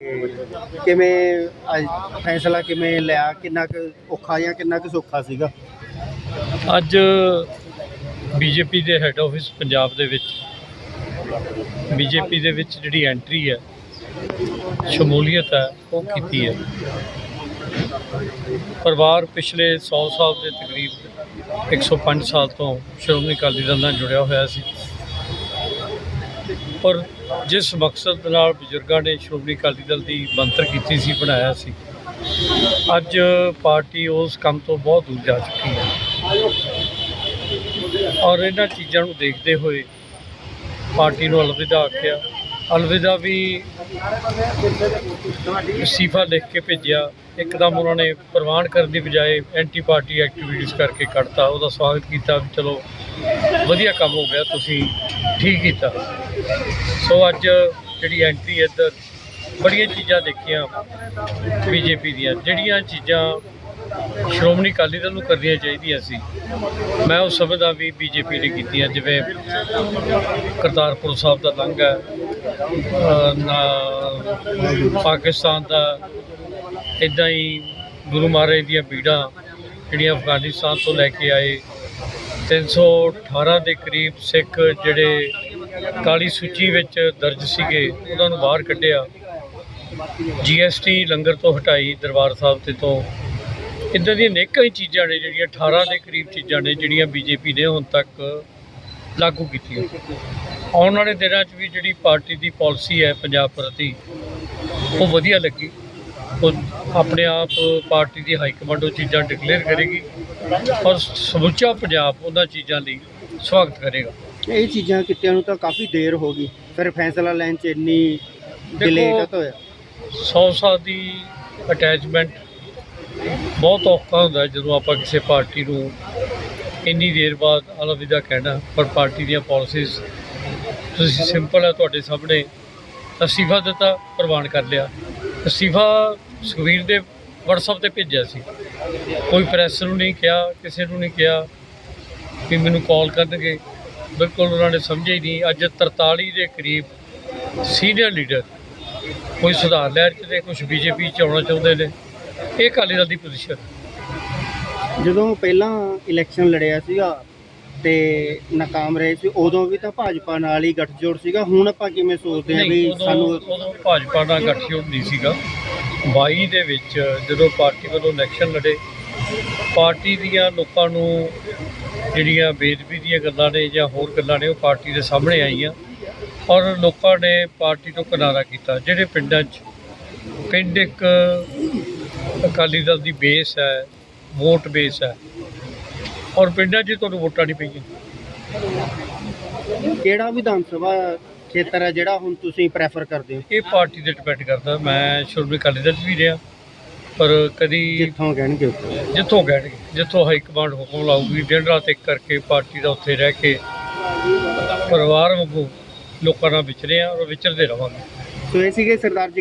ਤੇ ਕਿਵੇਂ ਅੱਜ ਫੈਸਲਾ ਕਿਵੇਂ ਲਿਆ? ਕਿੰਨਾ ਕੁ ਔਖਾ ਜਾਂ ਕਿੰਨਾ ਕੁ ਸੌਖਾ ਸੀਗਾ? ਅੱਜ ਬੀਜੇਪੀ ਦੇ ਹੈੱਡ ਆਫਿਸ ਪੰਜਾਬ ਦੇ ਵਿੱਚ ਬੀਜੇਪੀ ਦੇ ਵਿੱਚ ਜਿਹੜੀ ਐਂਟਰੀ ਹੈ, ਸ਼ਮੂਲੀਅਤ ਹੈ, ਉਹ ਕੀਤੀ ਹੈ। ਪਰਿਵਾਰ ਪਿਛਲੇ 100 ਸਾਲ ਦੇ ਤਕਰੀਬ 105 ਸਾਲ ਤੋਂ ਸ਼੍ਰੋਮਣੀ ਅਕਾਲੀ ਦਲ ਨਾਲ ਜੁੜਿਆ ਹੋਇਆ ਸੀ। ਪਰ ਜਿਸ ਮਕਸਦ ਨਾਲ ਬਜ਼ੁਰਗਾਂ ਨੇ ਸ਼੍ਰੋਮਣੀ ਅਕਾਲੀ ਦਲ ਦੀ ਬਣਤਰ ਕੀਤੀ ਸੀ, ਬਣਾਇਆ ਸੀ, ਅੱਜ ਪਾਰਟੀ ਉਸ ਕੰਮ ਤੋਂ ਬਹੁਤ ਦੂਰ ਜਾ ਚੁੱਕੀ ਹੈ। ਔਰ ਇਹਨਾਂ ਚੀਜ਼ਾਂ ਨੂੰ ਦੇਖਦੇ ਹੋਏ ਪਾਰਟੀ ਨੂੰ ਅਲਵਿਦਾ ਆਖਿਆ। ਅਲਵਿਦਾ ਵੀ ਅਸਤੀਫਾ ਲਿਖ ਕੇ ਭੇਜਿਆ। ਇੱਕਦਮ ਉਹਨਾਂ ਨੇ ਪ੍ਰਵਾਨ ਕਰਨ ਦੀ ਬਜਾਏ ਐਂਟੀ ਪਾਰਟੀ ਐਕਟੀਵਿਟੀਜ਼ ਕਰਕੇ ਕੱਢਤਾ। ਉਹਦਾ ਸਵਾਗਤ ਕੀਤਾ ਵੀ ਚਲੋ ਵਧੀਆ ਕੰਮ ਹੋ ਗਿਆ, ਤੁਸੀਂ ਠੀਕ ਕੀਤਾ। ਸੋ ਅੱਜ ਜਿਹੜੀ ਐਂਟਰੀ ਇੱਧਰ ਬੜੀਆਂ ਚੀਜ਼ਾਂ ਦੇਖੀਆਂ ਬੀਜੇਪੀ ਦੀਆਂ। ਜਿਹੜੀਆਂ ਚੀਜ਼ਾਂ ਸ਼੍ਰੋਮਣੀ ਅਕਾਲੀ ਦਲ ਨੂੰ ਕਰਨੀਆਂ ਚਾਹੀਦੀਆਂ ਸੀ ਮੈਂ ਉਹ ਸਮਝਦਾ ਵੀ ਬੀਜੇਪੀ ਨੇ ਕੀਤੀਆਂ ਜਿਵੇਂ ਕਰਤਾਰਪੁਰ ਸਾਹਿਬ ਦਾ ਲੰਘਾ ਅਹ, ਨਾ ਪਾਕਿਸਤਾਨ ਦਾ ਇਦਾਂ ਹੀ ਗੁਰੂ ਮਹਾਰਾਜ ਦੀਆਂ ਬੀੜਾਂ ਜਿਹੜੀਆਂ ਅਫਗਾਨਿਸਤਾਨ ਤੋਂ ਲੈ ਕੇ ਆਏ 318 ਦੇ ਕਰੀਬ ਸਿੱਖ ਜਿਹੜੇ ਕਾਲੀ ਸੂਚੀ ਵਿੱਚ ਦਰਜ ਸੀਗੇ, ਉਹਨਾਂ ਨੂੰ ਬਾਹਰ ਕੱਢਿਆ। ਜੀਐਸਟੀ ਲੰਗਰ ਤੋਂ ਹਟਾਈ ਦਰਬਾਰ ਸਾਹਿਬ ਤੇ ਤੋਂ। ਇੱਦਾਂ ਦੀਆਂ ਅਨੇਕਾਂ ਹੀ ਚੀਜ਼ਾਂ ਨੇ ਜਿਹੜੀਆਂ 18 ਦੇ ਕਰੀਬ ਚੀਜ਼ਾਂ ਨੇ ਜਿਹੜੀਆਂ ਬੀਜੇਪੀ ਨੇ ਹੁਣ ਤੱਕ ਲਾਗੂ ਕੀਤੀਆਂ। ਆਉਣ ਵਾਲੇ ਦਿਨਾਂ 'ਚ ਵੀ ਜਿਹੜੀ ਪਾਰਟੀ ਦੀ ਪਾਲਿਸੀ ਹੈ ਪੰਜਾਬ ਪ੍ਰਤੀ, ਉਹ ਵਧੀਆ ਲੱਗੀ। ਉਹ ਆਪਣੇ ਆਪ ਪਾਰਟੀ ਦੀ ਹਾਈ ਕਮਾਂਡ ਉਹ ਚੀਜ਼ਾਂ ਡਿਕਲੇਅਰ ਕਰੇਗੀ ਔਰ ਸਮੁੱਚਾ ਪੰਜਾਬ ਉਹਨਾਂ ਚੀਜ਼ਾਂ ਲਈ ਸਵਾਗਤ ਕਰੇਗਾ। ਇਹ ਚੀਜ਼ਾਂ ਕਿਤਿਆਂ ਨੂੰ ਤਾਂ ਕਾਫੀ ਦੇਰ ਹੋ ਗਈ। ਫਿਰ ਫੈਸਲਾ ਲੈਣ ਚ ਇੰਨੀ ਡਿਲੇ ਕਦ ਹੋਇਆ। 100 ਸਾਲ ਦੀ ਅਟੈਚਮੈਂਟ ਬਹੁਤ ਔਖਾ ਹੁੰਦਾ ਜਦੋਂ ਆਪਾਂ ਕਿਸੇ ਪਾਰਟੀ ਨੂੰ ਇੰਨੀ ਦੇਰ ਬਾਅਦ ਅਲਵਿਦਾ ਕਹਿਣਾ ਪਰ ਪਾਰਟੀ ਦੀਆਂ ਪਾਲਿਸੀਜ਼ ਤੁਸੀਂ ਸਿੰਪਲ ਹੈ ਤੁਹਾਡੇ ਸਾਹਮਣੇ। ਅਸਤੀਫਾ ਦਿੱਤਾ ਪ੍ਰਵਾਨ ਕਰ ਲਿਆ। ਅਸਤੀਫਾ ਸੁਖਬੀਰ ਦੇ WhatsApp ਤੇ ਭੇਜਿਆ ਸੀ। ਕੋਈ ਪ੍ਰੈਸ ਨੂੰ ਨਹੀਂ ਕਿਹਾ ਕਿਸੇ ਨੂੰ ਨਹੀਂ ਕਿਹਾ ਵੀ ਮੈਨੂੰ ਕਾਲ ਕਰਨਗੇ। ਬਿਲਕੁਲ ਉਹਨਾਂ ਨੇ ਸਮਝਿਆ ਹੀ ਨਹੀਂ। ਅੱਜ 43 ਦੇ ਕਰੀਬ ਸੀਨੀਅਰ ਲੀਡਰ ਕੋਈ ਸੁਧਾਰ ਲਹਿਰ ਚ ਤੇ ਕੁਝ ਬੀਜੇਪੀ ਚ ਆਉਣਾ ਚਾਹੁੰਦੇ ਨੇ। ਇਹ ਅਕਾਲੀ ਦਲ ਦੀ ਪੋਜੀਸ਼ਨ ਜਦੋਂ ਪਹਿਲਾਂ ਇਲੈਕਸ਼ਨ ਲੜਿਆ ਸੀਗਾ ਤੇ ਨਾਕਾਮ ਰਹੇ ਸੀ ਉਦੋਂ ਵੀ ਤਾਂ ਭਾਜਪਾ ਨਾਲ ਹੀ ਗੱਠਜੋੜ ਸੀਗਾ। ਹੁਣ ਆਪਾਂ ਕਿਵੇਂ ਸੋਚਦੇ ਹਾਂ ਵੀ ਸਾਨੂੰ ਉਦੋਂ ਭਾਜਪਾ ਨਾਲ ਗੱਠਜੋੜ ਨਹੀਂ ਸੀਗਾ। 22 ਦੇ ਵਿੱਚ ਜਦੋਂ ਪਾਰਟੀ ਵੱਲੋਂ ਇਲੈਕਸ਼ਨ ਲੜੇ ਪਾਰਟੀ ਦੀਆਂ ਲੋਕਾਂ ਨੂੰ ਜਿਹੜੀਆਂ ਬੇਦਬੀ ਦੀਆਂ ਗੱਲਾਂ ਨੇ ਜਾਂ ਹੋਰ ਗੱਲਾਂ ਨੇ ਉਹ ਪਾਰਟੀ ਦੇ ਸਾਹਮਣੇ ਆਈਆਂ ਔਰ ਲੋਕਾਂ ਨੇ ਪਾਰਟੀ ਤੋਂ ਕਿਨਾਰਾ ਕੀਤਾ। ਜਿਹੜੇ ਪਿੰਡਾਂ 'ਚ ਪਿੰਡ ਇੱਕ ਅਕਾਲੀ ਦਲ ਦੀ ਬੇਸ ਹੈ ਵੋਟ ਬੇਸ ਹੈ ਔਰ ਪਿੰਡਾਂ 'ਚ ਤੁਹਾਨੂੰ ਵੋਟਾਂ ਨਹੀਂ ਪਈਆਂ। ਕਿਹੜਾ ਵਿਧਾਨ ਸਭਾ ਖੇਤਰ ਹੈ ਜਿਹੜਾ ਹੁਣ ਤੁਸੀਂ ਪ੍ਰੈਫਰ ਕਰਦੇ ਹੋ? ਇਹ ਪਾਰਟੀ ਤੇ ਡਿਪੈਂਡ ਕਰਦਾ। ਮੈਂ ਸ਼੍ਰੋਮਣੀ ਅਕਾਲੀ ਦਲ 'ਚ ਵੀ ਰਿਹਾ। ਪਰ ਕਦੀ ਜਿੱਥੋਂ ਕਹਿਣਗੇ ਉੱਥੇ। ਜਿੱਥੋਂ ਕਹਿਣਗੇ ਜਿੱਥੋਂ ਹਾਈ ਕਮਾਂਡ ਹੁਕਮ ਲਾਊਗੀ ਦਿਨ ਰਾਤ ਇੱਕ ਕਰਕੇ ਪਾਰਟੀ ਦਾ ਉੱਥੇ ਰਹਿ ਕੇ ਪਰਿਵਾਰ ਵਾਂਗੂ ਲੋਕਾਂ ਨਾਲ ਵਿਚਰੇ ਆ ਔਰ ਵਿਚਰਦੇ ਰਵਾਂਗੇ। ਸੋ ਇਹ ਸੀਗੇ ਸਰਦਾਰ ਜੀ